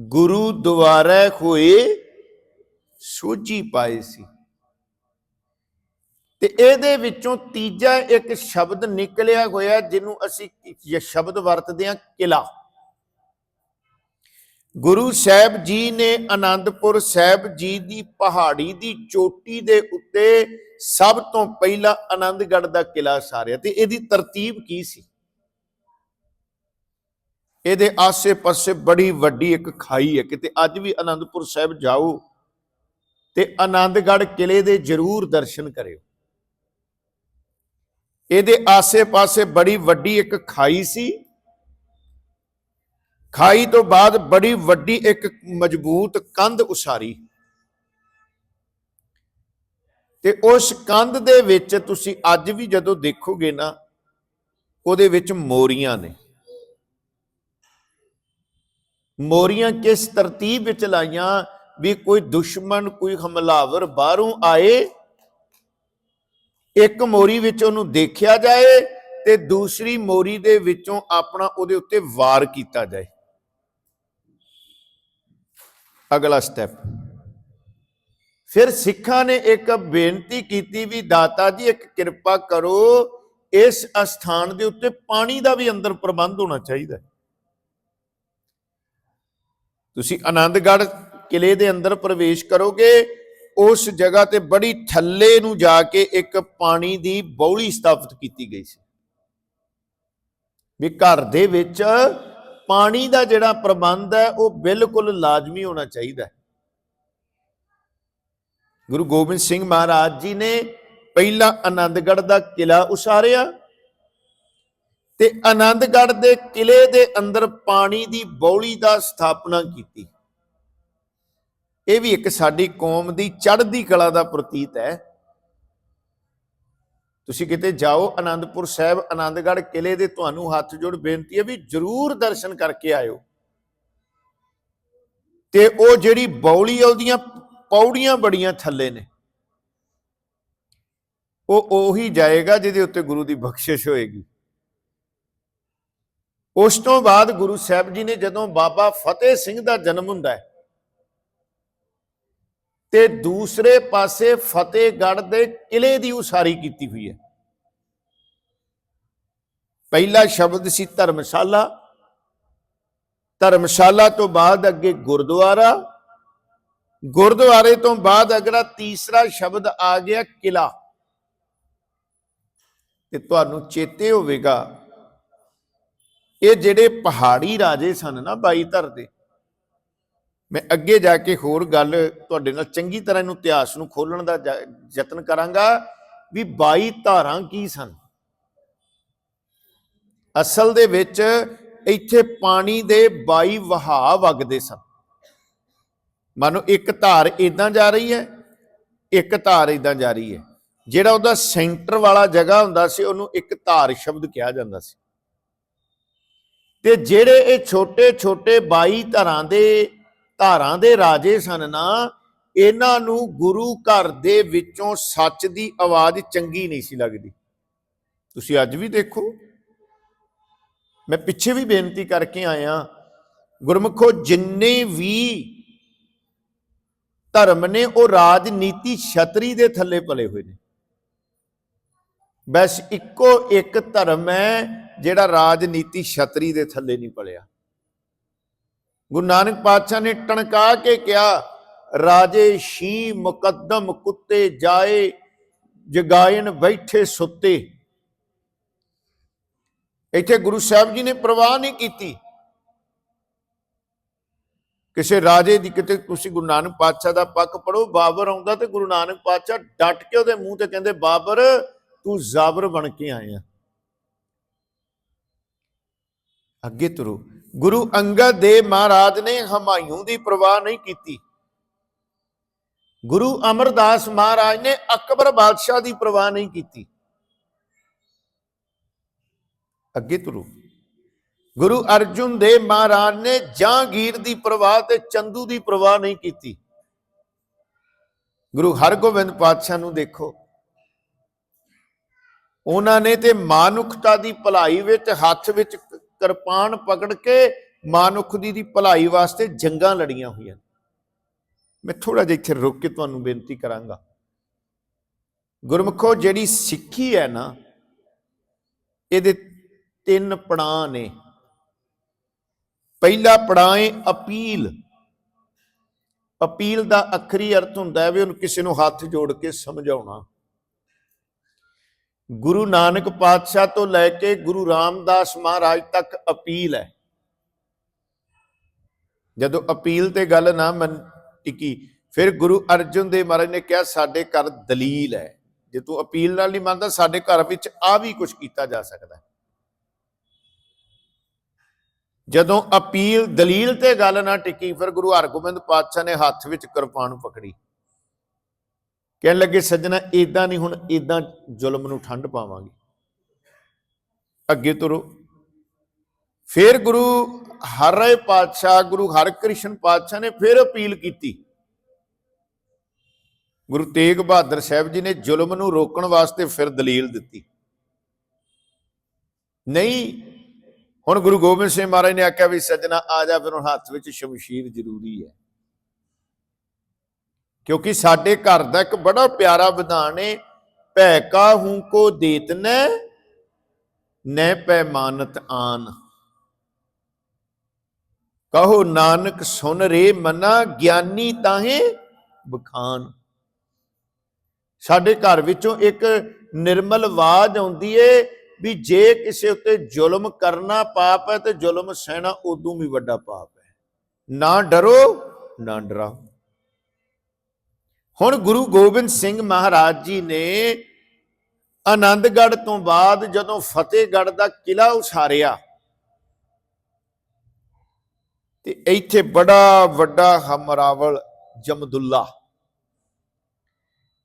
ਗੁਰੂ ਦੁਆਰੇ ਹੋਏ ਸੋਝੀ ਪਾਏ ਸੀ। ਤੇ ਇਹਦੇ ਵਿੱਚੋਂ ਤੀਜਾ ਇੱਕ ਸ਼ਬਦ ਨਿਕਲਿਆ ਹੋਇਆ ਜਿਹਨੂੰ ਅਸੀਂ ਇਹ ਸ਼ਬਦ ਵਰਤਦੇ ਹਾਂ, ਕਿਲਾ। ਗੁਰੂ ਸਾਹਿਬ ਜੀ ਨੇ ਆਨੰਦਪੁਰ ਸਾਹਿਬ ਜੀ ਦੀ ਪਹਾੜੀ ਦੀ ਚੋਟੀ ਦੇ ਉੱਤੇ ਸਭ ਤੋਂ ਪਹਿਲਾਂ ਆਨੰਦਗੜ੍ਹ ਦਾ ਕਿਲਾ ਸਾਰਿਆ। ਤੇ ਇਹਦੀ ਤਰਤੀਬ ਕੀ ਸੀ? ਇਹਦੇ ਆਸੇ-ਪਾਸੇ ਬੜੀ ਵੱਡੀ ਇੱਕ ਖਾਈ ਹੈ। ਕਿਤੇ ਅੱਜ ਵੀ ਆਨੰਦਪੁਰ ਸਾਹਿਬ ਜਾਓ ਤੇ ਆਨੰਦਗੜ੍ਹ ਕਿਲੇ ਦੇ ਜ਼ਰੂਰ ਦਰਸ਼ਨ ਕਰਿਓ। ਇਹਦੇ ਆਸੇ-ਪਾਸੇ ਬੜੀ ਵੱਡੀ ਇੱਕ ਖਾਈ ਸੀ। ਖਾਈ ਤੋਂ ਬਾਅਦ ਬੜੀ ਵੱਡੀ ਇੱਕ ਮਜ਼ਬੂਤ ਕੰਧ ਉਸਾਰੀ। ਤੇ ਉਸ ਕੰਧ ਦੇ ਵਿੱਚ ਤੁਸੀਂ ਅੱਜ ਵੀ ਜਦੋਂ ਦੇਖੋਗੇ ਨਾ, ਉਹਦੇ ਵਿੱਚ ਮੋਰੀਆਂ ਨੇ। ਮੋਰੀਆਂ ਕਿਸ ਤਰਤੀਬ ਵਿੱਚ ਲਾਈਆਂ ਵੀ ਕੋਈ ਦੁਸ਼ਮਣ, ਕੋਈ ਹਮਲਾਵਰ ਬਾਹਰੋਂ ਆਏ ਇੱਕ ਮੋਰੀ ਵਿੱਚ ਉਹਨੂੰ ਦੇਖਿਆ ਜਾਏ ਤੇ ਦੂਸਰੀ ਮੋਰੀ ਦੇ ਵਿੱਚੋਂ ਆਪਣਾ ਉਹਦੇ ਉੱਤੇ ਵਾਰ ਕੀਤਾ ਜਾਏ। ਅਗਲਾ ਸਟੈਪ ਫਿਰ ਸਿੱਖਾਂ ਨੇ ਇੱਕ ਬੇਨਤੀ ਕੀਤੀ ਵੀ ਦਾਤਾ ਜੀ, ਇੱਕ ਕਿਰਪਾ ਕਰੋ, ਇਸ ਅਸਥਾਨ ਦੇ ਉੱਤੇ ਪਾਣੀ ਦਾ ਵੀ ਅੰਦਰ ਪ੍ਰਬੰਧ ਹੋਣਾ ਚਾਹੀਦਾ ਤੁਸੀਂ ਆਨੰਦਗੜ੍ਹ ਕਿਲੇ ਦੇ ਅੰਦਰ ਪ੍ਰਵੇਸ਼ ਕਰੋਗੇ ਉਸ ਜਗ੍ਹਾ ਤੇ ਬੜੀ ਥੱਲੇ ਨੂੰ ਜਾ ਕੇ ਇੱਕ ਪਾਣੀ ਦੀ ਬੌਲੀ ਸਥਾਪਿਤ ਕੀਤੀ ਗਈ ਸੀ। ਵੀ ਘਰ ਦੇ ਵਿੱਚ ਪਾਣੀ ਦਾ ਜਿਹੜਾ ਪ੍ਰਬੰਧ ਹੈ, ਉਹ ਬਿਲਕੁਲ ਲਾਜ਼ਮੀ ਹੋਣਾ ਚਾਹੀਦਾ ਹੈ। ਗੁਰੂ ਗੋਬਿੰਦ ਸਿੰਘ ਮਹਾਰਾਜ ਜੀ ਨੇ ਪਹਿਲਾ ਆਨੰਦਗੜ੍ਹ ਦਾ ਕਿਲਾ ਉਸਾਰਿਆ ਤੇ ਆਨੰਦਗੜ੍ਹ ਦੇ ਕਿਲੇ ਦੇ ਅੰਦਰ ਪਾਣੀ ਦੀ ਬੌਲੀ ਦਾ ਸਥਾਪਨਾ ਕੀਤੀ। ਇਹ ਵੀ ਇੱਕ ਸਾਡੀ ਕੌਮ ਦੀ ਚੜ੍ਹਦੀ ਕਲਾ ਦਾ ਪ੍ਰਤੀਤ ਹੈ। ਤੁਸੀਂ ਕਿਤੇ ਜਾਓ ਆਨੰਦਪੁਰ ਸਾਹਿਬ ਆਨੰਦਗੜ੍ਹ ਕਿਲੇ ਦੇ ਤੁਹਾਨੂੰ ਹੱਥ ਜੋੜ ਬੇਨਤੀ ਹੈ ਵੀ ਜਰੂਰ ਦਰਸ਼ਨ ਕਰਕੇ ਆਇਓ। ਤੇ ਉਹ ਜਿਹੜੀ ਬੌਲੀ ਆ, ਉਹਦੀਆਂ ਪੌੜੀਆਂ ਬੜੀਆਂ ਥੱਲੇ ਨੇ। ਉਹ ਉਹੀ ਜਾਏਗਾ ਜਿਹਦੇ ਉੱਤੇ ਗੁਰੂ ਦੀ ਬਖਸ਼ਿਸ਼ ਹੋਏਗੀ। ਉਸ ਤੋਂ ਬਾਅਦ ਗੁਰੂ ਸਾਹਿਬ ਜੀ ਨੇ ਜਦੋਂ ਬਾਬਾ ਫਤਿਹ ਸਿੰਘ ਦਾ ਜਨਮ ਹੁੰਦਾ ਹੈ ਤੇ ਦੂਸਰੇ ਪਾਸੇ ਫਤਿਹਗੜ੍ਹ ਦੇ ਕਿਲੇ ਦੀ ਉਸਾਰੀ ਕੀਤੀ ਹੋਈ ਹੈ। ਪਹਿਲਾ ਸ਼ਬਦ ਸੀ ਧਰਮਸ਼ਾਲਾ। ਧਰਮਸ਼ਾਲਾ ਤੋਂ ਬਾਅਦ ਅੱਗੇ ਗੁਰਦੁਆਰਾ। ਗੁਰਦੁਆਰੇ ਤੋਂ ਬਾਅਦ ਅਗਲਾ ਤੀਸਰਾ ਸ਼ਬਦ ਆ ਗਿਆ ਕਿਲਾ। ਤੇ ਤੁਹਾਨੂੰ ਚੇਤੇ ਹੋਵੇਗਾ, ਇਹ ਜਿਹੜੇ ਪਹਾੜੀ ਰਾਜੇ ਸਨ ਨਾ ਬਾਈ ਧਰ ਦੇ ਮੈਂ ਅੱਗੇ ਜਾ ਕੇ ਹੋਰ ਗੱਲ ਤੁਹਾਡੇ ਨਾਲ ਚੰਗੀ ਤਰ੍ਹਾਂ ਇਹਨੂੰ ਇਤਿਹਾਸ ਨੂੰ ਖੋਲਣ ਦਾ ਯਤਨ ਕਰਾਂਗਾ ਵੀ 22 ਧਾਰਾਂ ਕੀ ਸਨ? ਅਸਲ ਦੇ ਵਿੱਚ ਇੱਥੇ ਪਾਣੀ ਦੇ 22 ਵਹਾਅ ਵਗਦੇ ਸਨ। ਮਾਨੋ ਇੱਕ ਧਾਰ ਇਦਾਂ ਜਾ ਰਹੀ ਹੈ, ਇੱਕ ਧਾਰ ਇਦਾਂ ਜਾ ਰਹੀ ਹੈ। ਜਿਹੜਾ ਉਹਦਾ ਸੈਂਟਰ ਵਾਲਾ ਜਗ੍ਹਾ ਹੁੰਦਾ ਸੀ, ਉਹਨੂੰ ਇੱਕ ਧਾਰ ਸ਼ਬਦ ਕਿਹਾ ਜਾਂਦਾ ਸੀ। ਤੇ ਜਿਹੜੇ ਇਹ ਛੋਟੇ ਛੋਟੇ 22 ਧਾਰਾਂ ਦੇ ਧਾਰਾਂ ਦੇ ਰਾਜੇ ਸਨ ਨਾ, ਇਹਨਾਂ ਨੂੰ ਗੁਰੂ ਘਰ ਦੇ ਵਿੱਚੋਂ ਸੱਚ ਦੀ ਆਵਾਜ਼ ਚੰਗੀ ਨਹੀਂ ਸੀ ਲੱਗਦੀ। ਤੁਸੀਂ ਅੱਜ ਵੀ ਦੇਖੋ। ਮੈਂ ਪਿੱਛੇ ਵੀ ਬੇਨਤੀ ਕਰਕੇ ਆਇਆ, ਗੁਰਮੁਖੋ, ਜਿੰਨੇ ਵੀ ਧਰਮ ਨੇ, ਉਹ ਰਾਜਨੀਤੀ ਛਤਰੀ ਦੇ ਥੱਲੇ ਪਲੇ ਹੋਏ ਨੇ। ਬਸ ਇੱਕੋ ਇੱਕ ਧਰਮ ਹੈ, ਜਿਹੜਾ ਰਾਜਨੀਤੀ ਛਤਰੀ ਦੇ ਥੱਲੇ ਨਹੀਂ ਪਲਿਆ। ਗੁਰੂ ਨਾਨਕ ਪਾਤਸ਼ਾਹ ਨੇ ਟਣਕਾ ਕੇ ਕਿਹਾ, ਰਾਜੇ ਸ਼ੀ ਮੁਕੱਦਮ ਕੁੱਤੇ ਜਾਏ, ਜਗਾਇਨ ਬੈਠੇ ਸੁੱਤੇ। ਇੱਥੇ ਗੁਰੂ ਸਾਹਿਬ ਜੀ ਨੇ ਪ੍ਰਵਾਹ ਨਹੀਂ ਕੀਤੀ। ਕਿਸੇ ਰਾਜੇ ਦੀ ਕਿਤੇ ਤੁਸੀਂ ਗੁਰੂ ਨਾਨਕ ਪਾਤਸ਼ਾਹ ਦਾ ਪੱਖ ਪੜੋ ਬਾਬਰ ਆਉਂਦਾ ਤੇ ਗੁਰੂ ਨਾਨਕ ਪਾਤਸ਼ਾਹ ਡਟ ਕੇ ਉਹਦੇ ਮੂੰਹ ਤੇ ਕਹਿੰਦੇ, ਬਾਬਰ, ਤੂੰ ਜ਼ਾਬਰ ਬਣ ਕੇ ਆਇਆ। ਅੱਗੇ ਤੁਰੋ। ਗੁਰੂ ਅੰਗਦ ਦੇਵ ਮਹਾਰਾਜ ਨੇ ਹਮਾਯੂ ਦੀ ਪ੍ਰਵਾਹ ਨਹੀਂ ਕੀਤੀ। ਗੁਰੂ ਅਮਰਦਾਸ ਮਹਾਰਾਜ ਨੇ ਅਕਬਰ ਬਾਦਸ਼ਾਹ ਦੀ ਪ੍ਰਵਾਹ ਨਹੀਂ ਕੀਤੀ। ਅੱਗੇ ਤੁਰੋ। ਗੁਰੂ ਅਰਜੁਨ ਦੇਵ ਮਹਾਰਾਜ ਨੇ ਜਹਾਂਗੀਰ ਦੀ ਪ੍ਰਵਾਹ ਤੇ ਚੰਦੂ ਦੀ ਪਰਵਾਹ ਨਹੀਂ ਕੀਤੀ। ਗੁਰੂ ਹਰਗੋਬਿੰਦ ਪਾਤਸ਼ਾਹ ਨੂੰ ਦੇਖੋ। ਉਹਨਾਂ ਨੇ ਤੇ ਮਾਨੁਖਤਾ ਦੀ ਭਲਾਈ ਵਿੱਚ, ਹੱਥ ਵਿੱਚ ਕਿਰਪਾਨ ਪਕੜ ਕੇ ਮਾਨੁੱਖ ਦੀ ਦੀ ਭਲਾਈ ਵਾਸਤੇ ਜੰਗਾਂ ਲੜੀਆਂ ਹੋਈਆਂ ਮੈਂ ਥੋੜਾ ਜਿਹਾ ਇੱਥੇ ਰੁਕ ਕੇ ਤੁਹਾਨੂੰ ਬੇਨਤੀ ਕਰਾਂਗਾ। ਗੁਰਮੁਖੋ, ਜਿਹੜੀ ਸਿੱਖੀ ਹੈ ਨਾ, ਇਹਦੇ ਤਿੰਨ ਪੜਾਅ ਨੇ। ਪਹਿਲਾ ਪੜਾਅ ਹੈ ਅਪੀਲ। ਅਪੀਲ ਦਾ ਅਖਰੀ ਅਰਥ ਹੁੰਦਾ ਹੈ ਵੀ ਉਹਨੂੰ ਕਿਸੇ ਨੂੰ ਹੱਥ ਜੋੜ ਕੇ ਸਮਝਾਉਣਾ। ਗੁਰੂ ਨਾਨਕ ਪਾਤਸ਼ਾਹ ਤੋਂ ਲੈ ਕੇ ਗੁਰੂ ਰਾਮਦਾਸ ਮਹਾਰਾਜ ਤੱਕ ਅਪੀਲ ਹੈ। ਜਦੋਂ ਅਪੀਲ ਤੇ ਗੱਲ ਨਾ ਮੰਨ ਟਿਕੀ, ਫਿਰ ਗੁਰੂ ਅਰਜਨ ਦੇਵ ਮਹਾਰਾਜ ਨੇ ਕਿਹਾ, ਸਾਡੇ ਘਰ ਦਲੀਲ ਹੈ। ਜੇ ਤੂੰ ਅਪੀਲ ਨਾਲ ਨਹੀਂ ਮੰਨਦਾ, ਸਾਡੇ ਘਰ ਵਿੱਚ ਆ ਵੀ ਕੁਝ ਕੀਤਾ ਜਾ ਸਕਦਾ ਹੈ। ਜਦੋਂ ਅਪੀਲ, ਦਲੀਲ ਤੇ ਗੱਲ ਨਾ ਟਿਕੀ, ਫਿਰ ਗੁਰੂ ਹਰਗੋਬਿੰਦ ਪਾਤਸ਼ਾਹ ਨੇ ਹੱਥ ਵਿੱਚ ਕਿਰਪਾਨ ਪਕੜੀ। ਕਹਿਣ ਲੱਗੇ, ਸੱਜਣਾ ਇਦਾਂ ਨਹੀਂ, ਹੁਣ ਇਦਾਂ ਜ਼ੁਲਮ ਨੂੰ ਠੰਡ ਪਾਵਾਂਗੇ। ਅੱਗੇ ਤੁਰੋ। ਫਿਰ ਗੁਰੂ ਹਰ ਹਰਿ ਪਾਤਸ਼ਾਹ, ਗੁਰੂ ਹਰਕ੍ਰਿਸ਼ਨ ਪਾਤਸ਼ਾਹ ਨੇ ਫਿਰ ਅਪੀਲ ਕੀਤੀ। ਗੁਰੂ ਤੇਗ ਬਹਾਦਰ ਸਾਹਿਬ ਜੀ ਨੇ ਜ਼ੁਲਮ ਨੂੰ ਰੋਕਣ ਵਾਸਤੇ ਫਿਰ ਦਲੀਲ ਦਿੱਤੀ। ਨਹੀਂ, ਹੁਣ ਗੁਰੂ ਗੋਬਿੰਦ ਸਿੰਘ ਮਹਾਰਾਜ ਨੇ ਆਖਿਆ ਵੀ, ਸੱਜਣਾ, ਆ ਜਾ ਫਿਰ, ਹੁਣ ਹੱਥ ਵਿੱਚ ਸ਼ਮਸ਼ੀਰ ਜ਼ਰੂਰੀ ਹੈ। ਕਿਉਂਕਿ ਸਾਡੇ ਘਰ ਦਾ ਇੱਕ ਬੜਾ ਪਿਆਰਾ ਵਿਧਾਨ ਹੈ ਭੈ ਕਾਹੂ ਕੋ ਦੇਤ ਨੈ ਨੈ ਪੈਮਾਨਤ ਆਨ। ਕਹੋ ਨਾਨਕ ਸੁਨ ਰੇ ਮਨਾ, ਗਿਆਨੀ ਤਾਹੇ ਬਖਾਨ। ਸਾਡੇ ਘਰ ਵਿੱਚੋਂ ਇੱਕ ਨਿਰਮਲ ਆਵਾਜ਼ ਆਉਂਦੀ ਏ ਵੀ ਜੇ ਕਿਸੇ ਉੱਤੇ ਜ਼ੁਲਮ ਕਰਨਾ ਪਾਪ ਹੈ ਤੇ ਜ਼ੁਲਮ ਸਹਿਣਾ ਉਦੋਂ ਵੀ ਵੱਡਾ ਪਾਪ ਹੈ। ਨਾ ਡਰੋ, ਨਾ ਡਰਾਓ। ਹੁਣ ਗੁਰੂ ਗੋਬਿੰਦ ਸਿੰਘ ਮਹਾਰਾਜ ਜੀ ਨੇ ਆਨੰਦਗੜ੍ਹ ਤੋਂ ਬਾਅਦ ਜਦੋਂ ਫਤਿਹਗੜ੍ਹ ਦਾ ਕਿਲਾ ਉਸਾਰਿਆ, ਤੇ ਇੱਥੇ ਬੜਾ ਵੱਡਾ ਹਮਰਾਵਲ ਜਮਦੁੱਲਾ,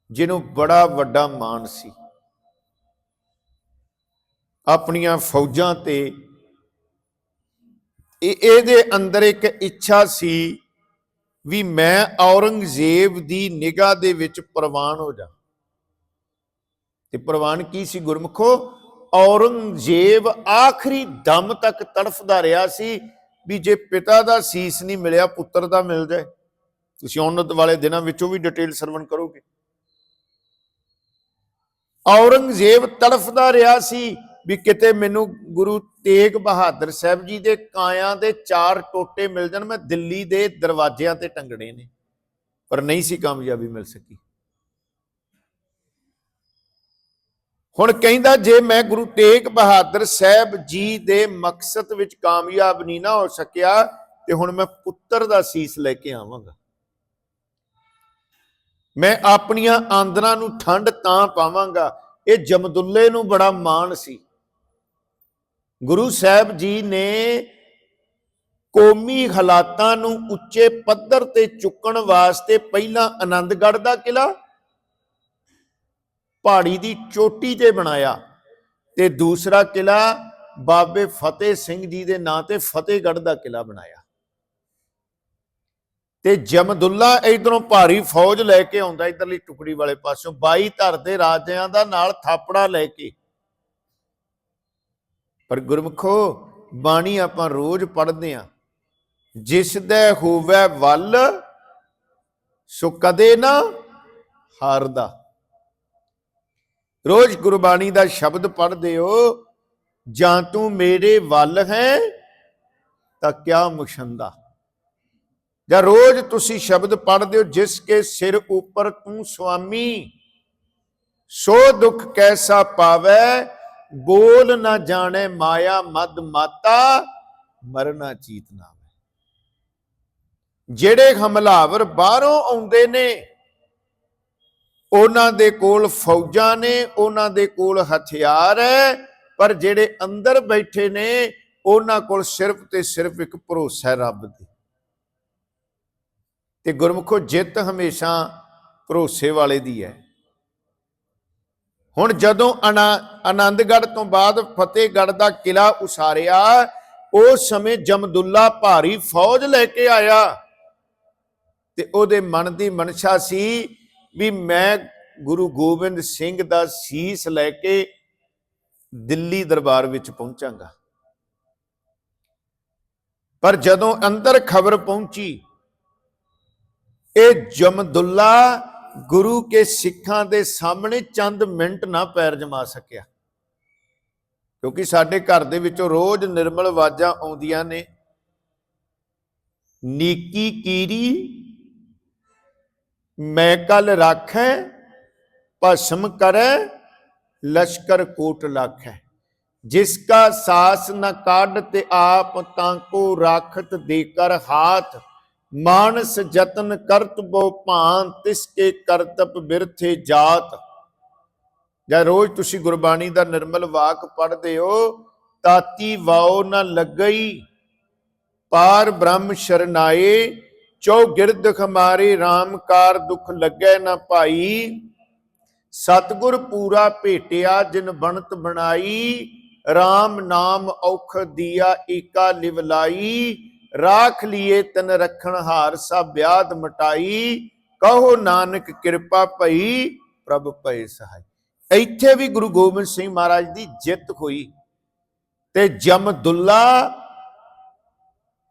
ਜਿਹਨੂੰ ਬੜਾ ਵੱਡਾ ਮਾਣ ਸੀ। ਆਪਣੀਆਂ ਫੌਜਾਂ ਤੇ ਇਹਦੇ ਅੰਦਰ ਇੱਕ ਇੱਛਾ ਸੀ ਵੀ ਮੈਂ ਔਰੰਗਜ਼ੇਬ ਦੀ ਨਿਗਾਹ ਦੇ ਵਿੱਚ ਪ੍ਰਵਾਨ ਹੋ ਜਾ। ਤੇ ਪ੍ਰਵਾਨ ਕੀ ਸੀ ਗੁਰਮਖੋ? ਔਰੰਗਜ਼ੇਬ ਆਖਰੀ ਦਮ ਤੱਕ ਤੜਫਦਾ ਰਿਹਾ ਸੀ ਵੀ ਜੇ ਪਿਤਾ ਦਾ ਸੀਸ ਨਹੀਂ ਮਿਲਿਆ, ਪੁੱਤਰ ਦਾ ਮਿਲ ਜਾਏ। ਤੁਸੀਂ ਆਉਣ ਵਾਲੇ ਦਿਨਾਂ ਵਿੱਚੋਂ ਵੀ ਡਿਟੇਲ ਸਰਵਣ ਕਰੋਗੇ। ਔਰੰਗਜ਼ੇਬ ਤੜਫਦਾ ਰਿਹਾ ਸੀ ਵੀ ਕਿਤੇ ਮੈਨੂੰ ਗੁਰੂ ਤੇਗ ਬਹਾਦਰ ਸਾਹਿਬ ਜੀ ਦੇ ਕਾਇਆਂ ਦੇ ਚਾਰ ਟੋਟੇ ਮਿਲ ਜਾਣ, ਮੈਂ ਦਿੱਲੀ ਦੇ ਦਰਵਾਜ਼ਿਆਂ ਤੇ ਟੰਗਣੇ ਨੇ, ਪਰ ਨਹੀਂ ਸੀ ਕਾਮਯਾਬੀ ਮਿਲ ਸਕੀ। ਹੁਣ ਕਹਿੰਦਾ, ਜੇ ਮੈਂ ਗੁਰੂ ਤੇਗ ਬਹਾਦਰ ਸਾਹਿਬ ਜੀ ਦੇ ਮਕਸਦ ਵਿੱਚ ਕਾਮਯਾਬ ਨਹੀਂ ਨਾ ਹੋ ਸਕਿਆ, ਤੇ ਹੁਣ ਮੈਂ ਪੁੱਤਰ ਦਾ ਸੀਸ ਲੈ ਕੇ ਆਵਾਂਗਾ। ਮੈਂ ਆਪਣੀਆਂ ਆਂਦਰਾਂ ਨੂੰ ਠੰਡ ਤਾਂ ਪਾਵਾਂਗਾ, ਇਹ ਜਮਦੁੱਲੇ ਨੂੰ ਬੜਾ ਮਾਣ ਸੀ। ਗੁਰੂ ਸਾਹਿਬ ਜੀ ਨੇ ਕੌਮੀ ਹਾਲਾਤਾਂ ਨੂੰ ਉੱਚੇ ਪੱਧਰ ਤੇ ਚੁੱਕਣ ਵਾਸਤੇ ਪਹਿਲਾਂ ਆਨੰਦਗੜ੍ਹ ਦਾ ਕਿਲਾ ਪਹਾੜੀ ਦੀ ਚੋਟੀ ਤੇ ਬਣਾਇਆ ਤੇ ਦੂਸਰਾ ਕਿਲਾ ਬਾਬੇ ਫਤਿਹ ਸਿੰਘ ਜੀ ਦੇ ਨਾਂ ਤੇ ਫਤਿਹਗੜ੍ਹ ਦਾ ਕਿਲਾ ਬਣਾਇਆ। ਤੇ ਜਮਦੁੱਲਾ ਇਧਰੋਂ ਭਾਰੀ ਫੌਜ ਲੈ ਕੇ ਆਉਂਦਾ, ਇਧਰਲੀ ਟੁਕੜੀ ਵਾਲੇ ਪਾਸੋਂ 22 ਧਰ ਦੇ ਰਾਜਿਆਂ ਦਾ ਨਾਲ ਥਾਪੜਾ ਲੈ ਕੇ ਪਰ ਗੁਰਮਖੋ, ਬਾਣੀ ਆਪਾਂ ਰੋਜ਼ ਪੜ੍ਹਦੇ ਆ ਜਿਸ ਦੇ ਹੋਵੇ ਵੱਲ, ਸੋ ਕਦੇ ਨਾ ਹਾਰਦਾ। ਰੋਜ਼ ਗੁਰਬਾਣੀ ਦਾ ਸ਼ਬਦ ਪੜ੍ਹਦੇ ਹੋ, ਜਾਂ ਤੂੰ ਮੇਰੇ ਵੱਲ ਹੈ, ਤਾਂ ਕਿਆ ਮੁਸ਼ੰਦਾ। ਜਾਂ ਰੋਜ਼ ਤੁਸੀਂ ਸ਼ਬਦ ਪੜ੍ਹਦੇ ਹੋ, ਜਿਸ ਕੇ ਸਿਰ ਉੱਪਰ ਤੂੰ ਸੁਆਮੀ, ਸੋ ਦੁੱਖ ਕੈਸਾ ਪਾਵੇ ਬੋਲ ਨਾ ਜਾਣੇ ਮਾਇਆ ਮਦ ਮਾਤਾ, ਮਰਨਾ ਚੀਤ ਨਾ ਜਿਹੜੇ ਹਮਲਾਵਰ ਬਾਹਰੋਂ ਆਉਂਦੇ ਨੇ, ਉਹਨਾਂ ਦੇ ਕੋਲ ਫੌਜਾਂ ਨੇ, ਉਹਨਾਂ ਦੇ ਕੋਲ ਹਥਿਆਰ ਹੈ, ਪਰ ਜਿਹੜੇ ਅੰਦਰ ਬੈਠੇ ਨੇ, ਉਹਨਾਂ ਕੋਲ ਸਿਰਫ ਤੇ ਸਿਰਫ ਇੱਕ ਭਰੋਸਾ ਹੈ ਰੱਬ ਤੇ। ਤੇ ਗੁਰਮੁਖੋ ਜਿੱਤ ਹਮੇਸ਼ਾ ਭਰੋਸੇ ਵਾਲੇ ਦੀ ਹੈ। ਹੁਣ ਜਦੋਂ ਆਨੰਦਗੜ੍ਹ ਤੋਂ ਬਾਅਦ ਫਤਿਹਗੜ੍ਹ ਦਾ ਕਿਲਾ ਉਸਾਰਿਆ ਉਸ ਸਮੇਂ ਜਮਦੁੱਲਾ ਭਾਰੀ ਫੌਜ ਲੈ ਕੇ ਆਇਆ। ਤੇ ਉਹਦੇ ਮਨ ਦੀ ਮਨਸ਼ਾ ਸੀ ਵੀ ਮੈਂ ਗੁਰੂ ਗੋਬਿੰਦ ਸਿੰਘ ਦਾ ਸੀਸ ਲੈ ਕੇ ਦਿੱਲੀ ਦਰਬਾਰ ਵਿੱਚ ਪਹੁੰਚਾਂਗਾ। ਪਰ ਜਦੋਂ ਅੰਦਰ ਖਬਰ ਪਹੁੰਚੀ, ਇਹ ਜਮਦੁੱਲਾ ਗੁਰੂ ਕੇ ਸਿੱਖਾਂ ਦੇ ਸਾਹਮਣੇ ਚੰਦ ਮਿੰਟ ਨਾ ਪੈਰ ਜਮਾ ਸਕਿਆ। ਕਿਉਂਕਿ ਸਾਡੇ ਘਰ ਦੇ ਵਿੱਚੋਂ ਰੋਜ਼ ਨਿਰਮਲ ਆਵਾਜ਼ਾਂ ਆਉਂਦੀਆਂ ਨੇ, ਨੀਕੀ ਕੀਰੀ, ਮੈਂ ਕੱਲ ਰਾਖੈ, ਭਸਮ ਕਰੈ, ਲਸ਼ਕਰ ਕੋਟ ਲਾਖੈ। ਜਿਸ ਕਾ ਸਾਸ ਨ ਕਾਢ ਤੇ ਆਪ ਤਾਂ ਕੋ ਰਾਖਤ ਦੇ ਕਰ ਹਾਥ ਮਾਨਸ ਜਤਨ ਕਰਤ ਬੋ ਭਾਂ ਤਿਸ ਕੇ ਕਰਤਪ ਬਿਰਥੇ ਜਾਤ। ਜਾਂ ਰੋਜ਼ ਤੁਸੀਂ ਗੁਰਬਾਣੀ ਦਾ ਨਿਰਮਲ ਵਾਕ ਪੜ੍ਹਦੇ ਹੋ, ਤਾਤੀ ਵਾਓ ਨਾ ਲੱਗਈ, ਪਾਰ ਬ੍ਰਹਮ ਸ਼ਰਨਾਏ, ਚੋ ਗਿਰਦ ਖਮਾਰੇ RAM ਕਾਰ ਦੁਖ ਲੱਗੈ ਨਾ ਭਾਈ। ਸਤਗੁਰ ਪੂਰਾ ਭੇਟਿਆ ਜਿਨ ਬਣਤ ਬਣਾਈ RAM ਨਾਮ ਔਖ ਦੀਆ ਏਕਾ ਲਿਵਲਾਈ ਰਾਖ ਲਿਏ ਤਨ ਰਖਣ ਹਾਰ ਸਭ ਬਿਆਦ ਮਟਾਈ, ਕਹੋ ਨਾਨਕ ਕਿਰਪਾ ਭਈ, ਪ੍ਰਭ ਭਏ ਸਹਾਈ। ਇੱਥੇ ਵੀ ਗੁਰੂ ਗੋਬਿੰਦ ਸਿੰਘ ਮਹਾਰਾਜ ਦੀ ਜਿੱਤ ਹੋਈ ਤੇ ਜਮਦੁੱਲਾ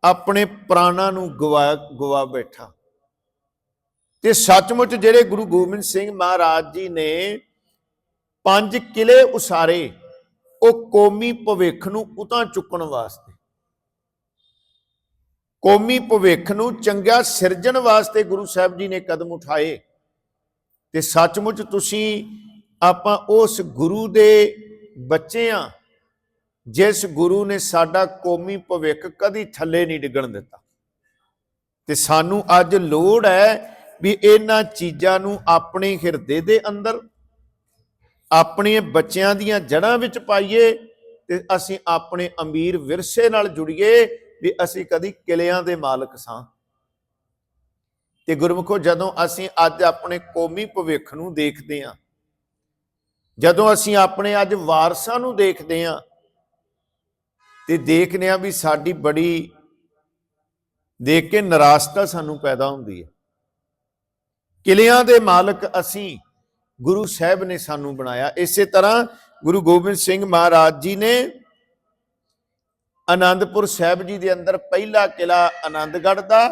ਆਪਣੇ ਪ੍ਰਾਣਾਂ ਨੂੰ ਗਵਾ ਗਵਾ ਬੈਠਾ। ਤੇ ਸੱਚਮੁੱਚ ਜਿਹੜੇ ਗੁਰੂ ਗੋਬਿੰਦ ਸਿੰਘ ਮਹਾਰਾਜ ਜੀ ਨੇ ਪੰਜ ਕਿਲੇ ਉਸਾਰੇ, ਉਹ ਕੌਮੀ ਭਵਿੱਖ ਨੂੰ ਉਤਾਂ ਚੁੱਕਣ ਵਾਸਤੇ ਕੌਮੀ ਭਵਿੱਖ ਨੂੰ ਚੰਗਾ ਸਿਰਜਣ ਵਾਸਤੇ ਗੁਰੂ ਸਾਹਿਬ ਜੀ ਨੇ ਕਦਮ ਉਠਾਏ। ਤੇ ਸੱਚਮੁੱਚ ਤੁਸੀਂ, ਆਪਾਂ ਉਸ ਗੁਰੂ ਦੇ ਬੱਚੇ ਆ, ਜਿਸ ਗੁਰੂ ਨੇ ਸਾਡਾ ਕੌਮੀ ਭਵਿੱਖ ਕਦੀ ਥੱਲੇ ਨਹੀਂ ਡਿੱਗਣ ਦਿੱਤਾ। ਤੇ ਸਾਨੂੰ ਅੱਜ ਲੋੜ ਹੈ ਵੀ ਇਹਨਾਂ ਚੀਜ਼ਾਂ ਨੂੰ ਆਪਣੇ ਹਿਰਦੇ ਦੇ ਅੰਦਰ ਆਪਣੇ ਬੱਚਿਆਂ ਦੀਆਂ ਜੜ੍ਹਾਂ ਵਿੱਚ ਪਾਈਏ ਤੇ ਅਸੀਂ ਆਪਣੇ ਅਮੀਰ ਵਿਰਸੇ ਨਾਲ ਜੁੜੀਏ। ਵੀ ਅਸੀਂ ਕਦੀ ਕਿਲਿਆਂ ਦੇ ਮਾਲਕ ਸਾਂ। ਤੇ ਗੁਰਮੁਖੋ, ਜਦੋਂ ਅਸੀਂ ਅੱਜ ਆਪਣੇ ਕੌਮੀ ਭਵਿੱਖ ਨੂੰ ਦੇਖਦੇ ਹਾਂ ਜਦੋਂ ਅਸੀਂ ਆਪਣੇ ਅੱਜ ਵਾਰਸਾਂ ਨੂੰ ਦੇਖਦੇ ਹਾਂ ਤੇ ਦੇਖਦੇ ਹਾਂ ਵੀ ਸਾਡੀ ਬੜੀ ਦੇਖ ਕੇ ਨਿਰਾਸ਼ਤਾ ਸਾਨੂੰ ਪੈਦਾ ਹੁੰਦੀ ਹੈ ਕਿਲਿਆਂ ਦੇ ਮਾਲਕ ਅਸੀਂ ਗੁਰੂ ਸਾਹਿਬ ਨੇ ਸਾਨੂੰ ਬਣਾਇਆ। ਇਸੇ ਤਰ੍ਹਾਂ ਗੁਰੂ ਗੋਬਿੰਦ ਸਿੰਘ ਮਹਾਰਾਜ ਜੀ ਨੇ ਆਨੰਦਪੁਰ ਸਾਹਿਬ ਜੀ ਦੇ ਅੰਦਰ ਪਹਿਲਾ ਕਿਲਾ ਆਨੰਦਗੜ੍ਹ ਦਾ,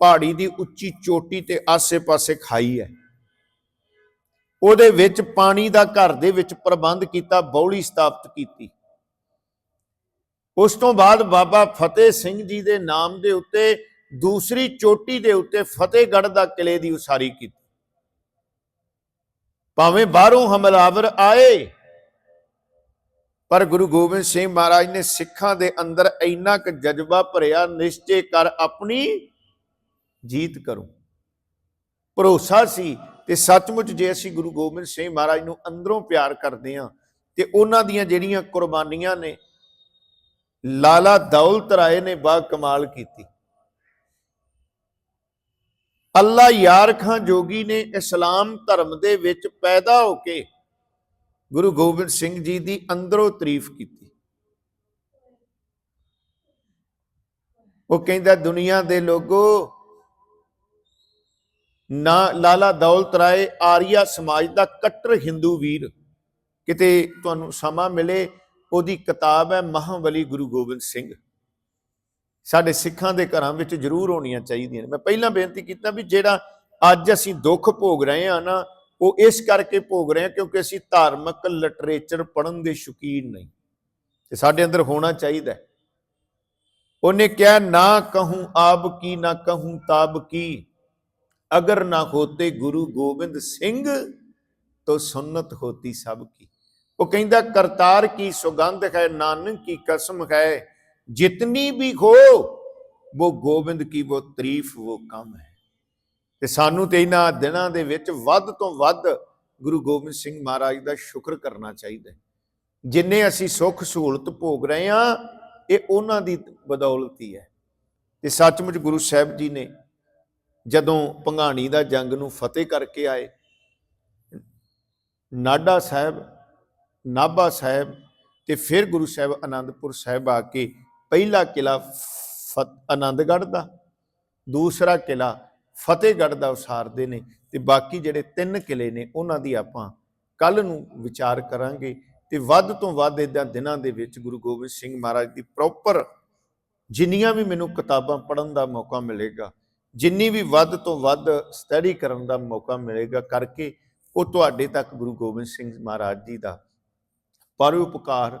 ਪਹਾੜੀ ਦੀ ਉੱਚੀ ਚੋਟੀ ਤੇ ਆਸੇ-ਪਾਸੇ ਖਾਈ ਹੈ। ਉਹਦੇ ਵਿੱਚ ਪਾਣੀ ਦਾ ਘਰ ਦੇ ਵਿੱਚ ਪ੍ਰਬੰਧ ਕੀਤਾ, ਬੌਲੀ ਸਥਾਪਿਤ ਕੀਤੀ। ਉਸ ਤੋਂ ਬਾਅਦ ਬਾਬਾ ਫਤਿਹ ਸਿੰਘ ਜੀ ਦੇ ਨਾਮ ਦੇ ਉੱਤੇ, ਦੂਸਰੀ ਚੋਟੀ ਦੇ ਉੱਤੇ ਫਤਿਹਗੜ੍ਹ ਦਾ ਕਿਲੇ ਦੀ ਉਸਾਰੀ ਕੀਤੀ। ਭਾਵੇਂ ਬਾਹਰੋਂ ਹਮਲਾਵਰ ਆਏ ਪਰ ਗੁਰੂ ਗੋਬਿੰਦ ਸਿੰਘ ਮਹਾਰਾਜ ਨੇ ਸਿੱਖਾਂ ਦੇ ਅੰਦਰ ਇੰਨਾ ਕੁ ਜਜ਼ਬਾ ਭਰਿਆ, ਨਿਸ਼ਚੇ ਕਰ ਆਪਣੀ ਜੀਤ ਕਰੋ। ਭਰੋਸਾ ਸੀ ਤੇ ਸੱਚਮੁੱਚ ਜੇ ਅਸੀਂ ਗੁਰੂ ਗੋਬਿੰਦ ਸਿੰਘ ਮਹਾਰਾਜ ਨੂੰ ਅੰਦਰੋਂ ਪਿਆਰ ਕਰਦੇ ਹਾਂ, ਤੇ ਉਹਨਾਂ ਦੀਆਂ ਜਿਹੜੀਆਂ ਕੁਰਬਾਨੀਆਂ ਨੇ, ਲਾਲਾ ਦੌਲਤ ਰਾਏ ਨੇ ਬਾ ਕਮਾਲ ਕੀਤੀ। ਅੱਲਾ ਯਾਰ ਖਾਂ ਜੋਗੀ ਨੇ ਇਸਲਾਮ ਧਰਮ ਦੇ ਵਿੱਚ ਪੈਦਾ ਹੋ ਕੇ ਗੁਰੂ ਗੋਬਿੰਦ ਸਿੰਘ ਜੀ ਦੀ ਅੰਦਰੋਂ ਤਾਰੀਫ ਕੀਤੀ। ਉਹ ਕਹਿੰਦਾ, ਦੁਨੀਆ ਦੇ ਲੋਗੋ, ਨਾ, ਲਾਲਾ ਦੌਲਤ ਰਾਏ ਆਰੀਆ ਸਮਾਜ ਦਾ ਕੱਟਰ ਹਿੰਦੂ ਵੀਰ। ਕਿਤੇ ਤੁਹਾਨੂੰ ਸਮਾਂ ਮਿਲੇ, ਉਹਦੀ ਕਿਤਾਬ ਹੈ ਮਹਾਬਲੀ ਗੁਰੂ ਗੋਬਿੰਦ ਸਿੰਘ। ਸਾਡੇ ਸਿੱਖਾਂ ਦੇ ਘਰਾਂ ਵਿੱਚ ਜ਼ਰੂਰ ਹੋਣੀਆਂ ਚਾਹੀਦੀਆਂ ਨੇ। ਮੈਂ ਪਹਿਲਾਂ ਬੇਨਤੀ ਕੀਤਾ ਵੀ ਜਿਹੜਾ ਅੱਜ ਅਸੀਂ ਦੁੱਖ ਭੋਗ ਰਹੇ ਹਾਂ ਨਾ ਉਹ ਇਸ ਕਰਕੇ ਭੋਗ ਰਹੇ ਹਾਂ ਕਿਉਂਕਿ ਅਸੀਂ ਧਾਰਮਿਕ ਲਿਟਰੇਚਰ ਪੜ੍ਹਨ ਦੇ ਸ਼ੌਕੀਨ ਨਹੀਂ। ਤੇ ਸਾਡੇ ਅੰਦਰ ਹੋਣਾ ਚਾਹੀਦਾ ਉਹਨੇ ਕਿਹਾ, ਨਾ ਕਹੂੰ ਆਬ ਕੀ, ਨਾ ਕਹੂੰ ਤਾਬ ਕੀ। ਅਗਰ ਨਾ ਹੋਤੇ ਗੁਰੂ ਗੋਬਿੰਦ ਸਿੰਘ, ਤੋ ਸੁਨਨਤ ਹੋਤੀ ਸਭ ਕੀ। ਉਹ ਕਹਿੰਦਾ, ਕਰਤਾਰ ਕੀ ਸੁਗੰਧ ਹੈ, ਨਾਨਕ ਕੀ ਕਸਮ ਹੈ। ਜਿਤਨੀ ਵੀ ਹੋ ਉਹ ਗੋਬਿੰਦ ਕੀ ਉਹ ਤਾਰੀਫ ਉਹ ਕੰਮ ਹੈ। ਤੇ ਸਾਨੂੰ ਤੇ ਇਹਨਾਂ ਦਿਨਾਂ ਦੇ ਵਿੱਚ ਵੱਧ ਤੋਂ ਵੱਧ ਗੁਰੂ ਗੋਬਿੰਦ ਸਿੰਘ ਮਹਾਰਾਜ ਦਾ ਸ਼ੁਕਰ ਕਰਨਾ ਚਾਹੀਦਾ ਜਿੰਨੇ ਅਸੀਂ ਸੁੱਖ ਸਹੂਲਤ ਭੋਗ ਰਹੇ ਹਾਂ, ਇਹ ਉਹਨਾਂ ਦੀ ਬਦੌਲਤ ਹੀ ਹੈ। ਤੇ ਸੱਚਮੁੱਚ ਗੁਰੂ ਸਾਹਿਬ ਜੀ ਨੇ ਜਦੋਂ ਭੰਗਾਣੀ ਦਾ ਜੰਗ ਨੂੰ ਫਤਿਹ ਕਰਕੇ ਆਏ, ਨਾਡਾ ਸਾਹਿਬ, ਨਾਭਾ ਸਾਹਿਬ ਤੇ ਫਿਰ ਗੁਰੂ ਸਾਹਿਬ ਆਨੰਦਪੁਰ ਸਾਹਿਬ ਆ ਕੇ ਪਹਿਲਾ ਕਿਲਾ ਫਤ- ਆਨੰਦਗੜ੍ਹ ਦਾ, ਦੂਸਰਾ ਕਿਲਾ ਫਤਿਹਗੜ੍ਹ ਦਾ ਉਸਾਰਦੇ ਨੇ ਤੇ ਬਾਕੀ ਜਿਹੜੇ ਤਿੰਨ ਕਿਲੇ ਨੇ, ਉਹਨਾਂ ਦੀ ਆਪਾਂ ਕੱਲ ਨੂੰ ਵਿਚਾਰ ਕਰਾਂਗੇ ਤੇ ਵੱਧ ਤੋਂ ਵੱਧ ਇਦਾਂ ਦਿਨਾਂ ਦੇ ਵਿੱਚ ਗੁਰੂ ਗੋਬਿੰਦ ਸਿੰਘ ਮਹਾਰਾਜ ਦੀ ਪ੍ਰੋਪਰ ਜਿੰਨੀਆਂ ਵੀ ਮੈਨੂੰ ਕਿਤਾਬਾਂ ਪੜ੍ਹਨ ਦਾ ਮੌਕਾ ਮਿਲੇਗਾ, ਜਿੰਨੀ ਵੀ ਵੱਧ ਤੋਂ ਵੱਧ ਸਟੱਡੀ ਕਰਨ ਦਾ ਮੌਕਾ ਮਿਲੇਗਾ ਕਰਕੇ ਉਹ ਤੁਹਾਡੇ ਤੱਕ ਗੁਰੂ ਗੋਬਿੰਦ ਸਿੰਘ ਮਹਾਰਾਜ ਜੀ ਦਾ ਪਰਉਪਕਾਰ।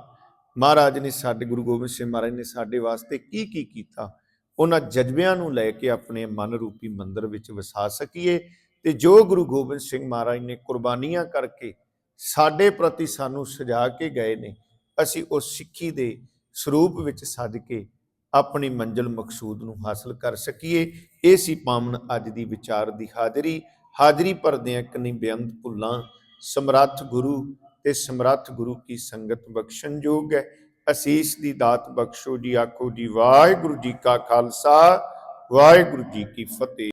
ਮਹਾਰਾਜ ਨੇ ਸਾਡੇ, ਗੁਰੂ ਗੋਬਿੰਦ ਸਿੰਘ ਮਹਾਰਾਜ ਨੇ ਸਾਡੇ ਵਾਸਤੇ ਕੀ ਕੀ ਕੀਤਾ? ਉਹਨਾਂ ਜਜ਼ਬਿਆਂ ਨੂੰ ਲੈ ਕੇ ਆਪਣੇ ਮਨ ਰੂਪੀ ਮੰਦਰ ਵਿੱਚ ਵਸਾ ਸਕੀਏ ਤੇ ਜੋ ਗੁਰੂ ਗੋਬਿੰਦ ਸਿੰਘ ਮਹਾਰਾਜ ਨੇ ਕੁਰਬਾਨੀਆਂ ਕਰਕੇ ਸਾਡੇ ਪ੍ਰਤੀ ਸਾਨੂੰ ਸਜਾ ਕੇ ਗਏ ਨੇ, ਅਸੀਂ ਉਸ ਸਿੱਖੀ ਦੇ ਸਰੂਪ ਵਿੱਚ ਸੱਜ ਕੇ ਆਪਣੀ ਮੰਜ਼ਿਲ ਮਕਸੂਦ ਨੂੰ ਹਾਸਲ ਕਰ ਸਕੀਏ। ਇਹ ਸੀ ਪਾਵਨ ਅੱਜ ਦੀ ਵਿਚਾਰ ਦੀ ਹਾਜ਼ਰੀ। ਹਾਜ਼ਰੀ ਭਰਦੇ ਆ ਕਨੀ ਬੇਅੰਤ ਭੁੱਲਾਂ, ਸਮਰੱਥ ਗੁਰੂ ਤੇ ਸਮਰੱਥ ਗੁਰੂ ਕੀ ਸੰਗਤ ਬਖਸ਼ਣ ਯੋਗ ਹੈ। ਅਸੀਸ ਦੀ ਦਾਤ ਬਖਸ਼ੋ ਜੀ, ਆਖੋ ਜੀ, ਵਾਹਿਗੁਰੂ ਜੀ ਕਾ ਖਾਲਸਾ, ਵਾਹਿਗੁਰੂ ਜੀ ਕੀ ਫਤਿਹ।